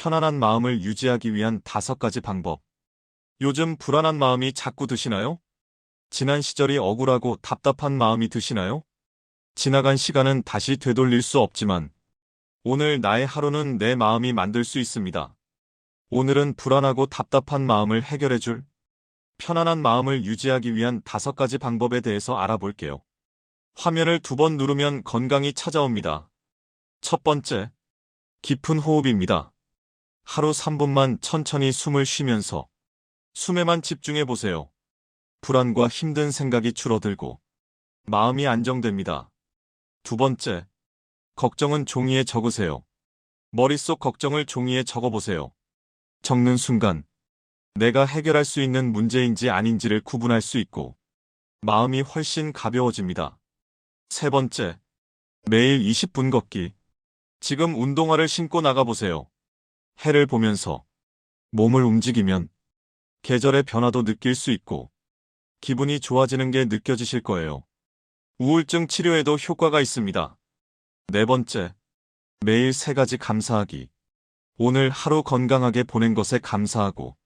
편안한 마음을 유지하기 위한 다섯 가지 방법. 요즘 불안한 마음이 자꾸 드시나요? 지난 시절이 억울하고 답답한 마음이 드시나요? 지나간 시간은 다시 되돌릴 수 없지만 오늘 나의 하루는 내 마음이 만들 수 있습니다. 오늘은 불안하고 답답한 마음을 해결해 줄 편안한 마음을 유지하기 위한 다섯 가지 방법에 대해서 알아볼게요. 화면을 두 번 누르면 건강이 찾아옵니다. 첫 번째, 깊은 호흡입니다. 하루 3분만 천천히 숨을 쉬면서 숨에만 집중해 보세요. 불안과 힘든 생각이 줄어들고 마음이 안정됩니다. 두 번째, 걱정은 종이에 적으세요. 머릿속 걱정을 종이에 적어보세요. 적는 순간 내가 해결할 수 있는 문제인지 아닌지를 구분할 수 있고 마음이 훨씬 가벼워집니다. 세 번째, 매일 20분 걷기. 지금 운동화를 신고 나가보세요. 해를 보면서 몸을 움직이면 계절의 변화도 느낄 수 있고 기분이 좋아지는 게 느껴지실 거예요. 우울증 치료에도 효과가 있습니다. 네 번째, 매일 세 가지 감사하기. 오늘 하루 건강하게 보낸 것에 감사하고,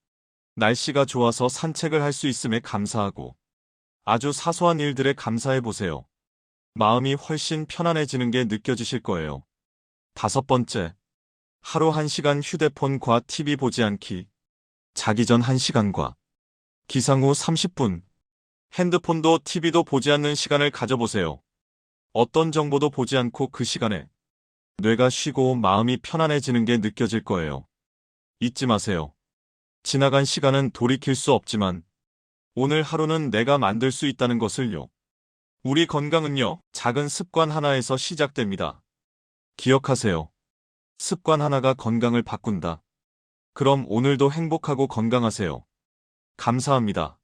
날씨가 좋아서 산책을 할 수 있음에 감사하고, 아주 사소한 일들에 감사해 보세요. 마음이 훨씬 편안해지는 게 느껴지실 거예요. 다섯 번째, 하루 한 시간 휴대폰과 TV 보지 않기. 자기 전한 시간과 기상 후 30분. 핸드폰도 TV도 보지 않는 시간을 가져보세요. 어떤 정보도 보지 않고 그 시간에 뇌가 쉬고 마음이 편안해지는 게 느껴질 거예요. 잊지 마세요. 지나간 시간은 돌이킬 수 없지만 오늘 하루는 내가 만들 수 있다는 것을요. 우리 건강은요, 작은 습관 하나에서 시작됩니다. 기억하세요. 습관 하나가 건강을 바꾼다. 그럼 오늘도 행복하고 건강하세요. 감사합니다.